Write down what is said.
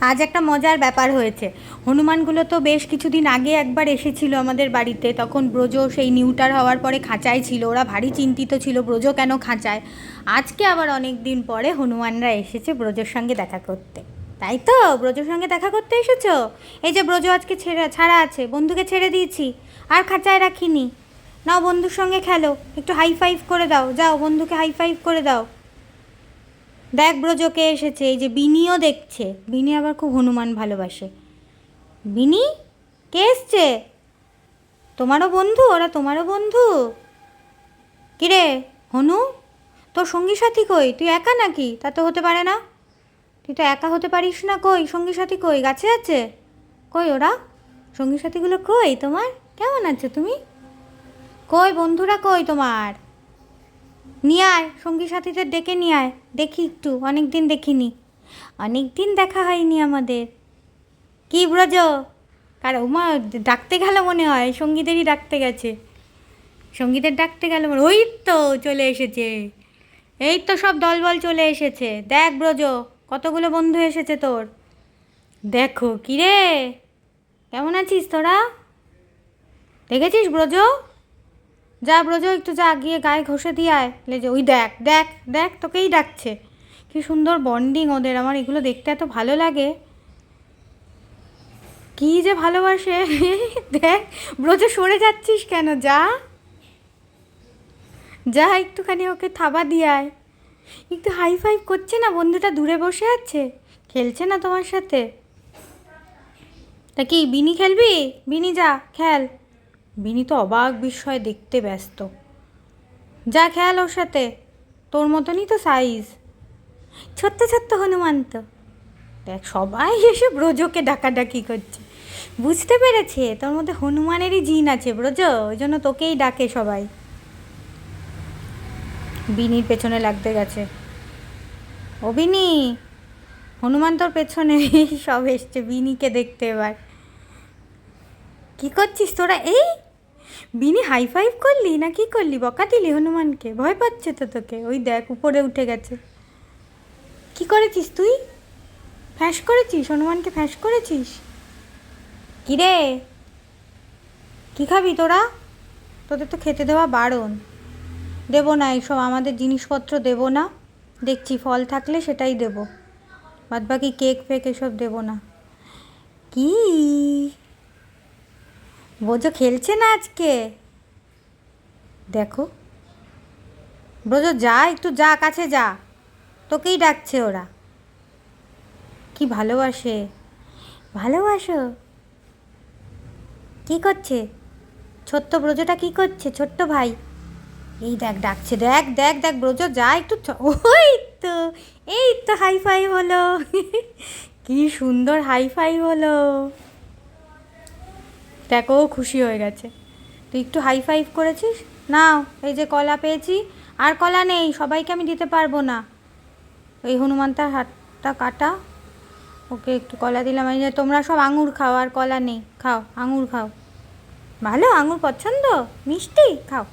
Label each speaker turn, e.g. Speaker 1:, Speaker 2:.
Speaker 1: আজ একটা মজার ব্যাপার হয়েছে। হনুমানগুলো তো বেশ কিছুদিন আগে একবার এসেছিল আমাদের বাড়িতে। তখন ব্রজ সেই নিউটার হওয়ার পরে খাঁচায় ছিল। ওরা ভারী চিন্তিত ছিল, ব্রজ কেন খাঁচায়? আজকে আবার অনেক দিন পরে হনুমানরা এসেছে ব্রজের সঙ্গে দেখা করতে। তাই তো? ব্রজের সঙ্গে দেখা করতে এসেছ? এই যে ব্রজ আজকে ছেড়ে, ছাড়া আছে। বন্ধুকে ছেড়ে দিয়েছি। আর খাঁচায় রাখিনি। নাও বন্ধুর সঙ্গে খেলো। একটু হাই ফাইভ করে দাও। যাও, বন্ধুকে হাই ফাইভ করে দাও। দেখ ব্রজকে এসেছে, এই যে বিনিও দেখছে। বিনি আবার খুব হনুমান ভালোবাসে। বিনি, কে এসছে? তোমারও বন্ধু? ওরা তোমারও বন্ধু? কিরে, হনু? তোর সঙ্গী সাথী কই? তুই একা নাকি? তা তো হতে পারে না। তুই তো একা হতে পারিস না কই? সঙ্গী সাথী কই? গাছে আছে? কই ওরা? সঙ্গী সাথীগুলো কই তোমার? কেমন আছে তুমি? কই বন্ধুরা কই তোমার? নিয়ে আয়, সঙ্গী সাথীদের ডেকে নিয়ে আয়। দেখি একটু অনেক দিন দেখিনি। অনেক দিন দেখা হয়নি আমাদের। কি ব্রজ? কার ওমা ডাকতে গেল মনে হয়, সঙ্গীদেরই ডাকতে গেছে। সঙ্গীদের ডাকতে গেল মনে, ওই তো চলে এসেছে। এই তো সব দলবল চলে এসেছে। দেখ ব্রজ, কতগুলো বন্ধু এসেছে তোর। দেখো কি রে কেমন আছিস তোরা? দেখেছিস ব্রজ? যা ব্রজ একটু যা গিয়ে গায়ে ঘষে দিয়ে আয়। লেজে ওই দেখ দেখ দেখ, তোকেই ডাকছে। কি সুন্দর বন্ডিং ওদের, আমার এগুলো দেখতে এত ভালো লাগে। কি যে ভালোবাসে। দেখ, ব্রজ সরে যাচ্ছিস কেন? যা। যা, একটুখানি ওকে থাবা দিয়ে আয়। একটু হাই ফাইভ করছে না বন্ধুটা দূরে বসে আছে? খেলছে না তোমার সাথে? তা কি, বিনি খেলবি? বিনি যা, খেল। বিনি তো অবাক বিস্ময়ে দেখতে ব্যস্ত। যা খেয়াল ওর সাথে, তোর মতনই তো সাইজ ছোট্ট ছোট্ট হনুমান তো দেখ, সবাই এসে ব্রজকে ডাকাডাকি করছে। বুঝতে পেরেছে, তোর মধ্যে হনুমানেরই জিন আছে ব্রজ, ওই জন্য তোকেই ডাকে সবাই। বিনির পেছনে লাগতে গেছে। ও বিনি, হনুমান তোর পেছনে সব এসছে, বিনিকে দেখতে এবার। কি করছিস তোরা, এই? বিনি হাই ফাইভ করলি? না কি করলি? বকা দিলি হনুমানকে? ভয় পাচ্ছে তো তোকে। ওই দেখ, উপরে উঠে গেছে। কি করেছিস তুই? ফ্যাঁস করেছিস? হনুমানকে ফ্যাঁস করেছিস? কি রে কী খাবি তোরা? তোদের তো খেতে দেওয়া বারণ। দেবো না এইসব, আমাদের জিনিসপত্র দেবো না। দেখছি ফল থাকলে সেটাই দেবো। বাদ বাকি কেক ফেক এসব দেবো না। কি? বোঝো খেলছে না আজকে? দেখো। ব্রজ, যা, একটু যা, কাছে যা। তোকেই ডাকছে ওরা। কি ভালোবাসে। ভালোবাসো? কি করছে? ছোট্ট ব্রজটা কি করছে? ছোট্ট ভাই। এই দেখ, ডাকছে। দেখ দেখ দেখ, ব্রজ, যা, একটু ওই তো, এই তো হাই ফাই হলো। কি সুন্দর হাই ফাই হলো। দেখো খুশি হয়ে গেছে। তুই একটু হাই ফাইভ করেছিস? না এই যে কলা পেয়েছি। আর কলা নেই, সবাইকে আমি দিতে পারব না। ওই হনুমান তার হাতটা কাটা। ওকে একটু কলা দিলাম। এই যে তোমরা সব আঙুর খাও, আর কলা নেই। খাও, আঙুর খাও। ভালো, আঙুর পছন্দ? মিষ্টি? খাও।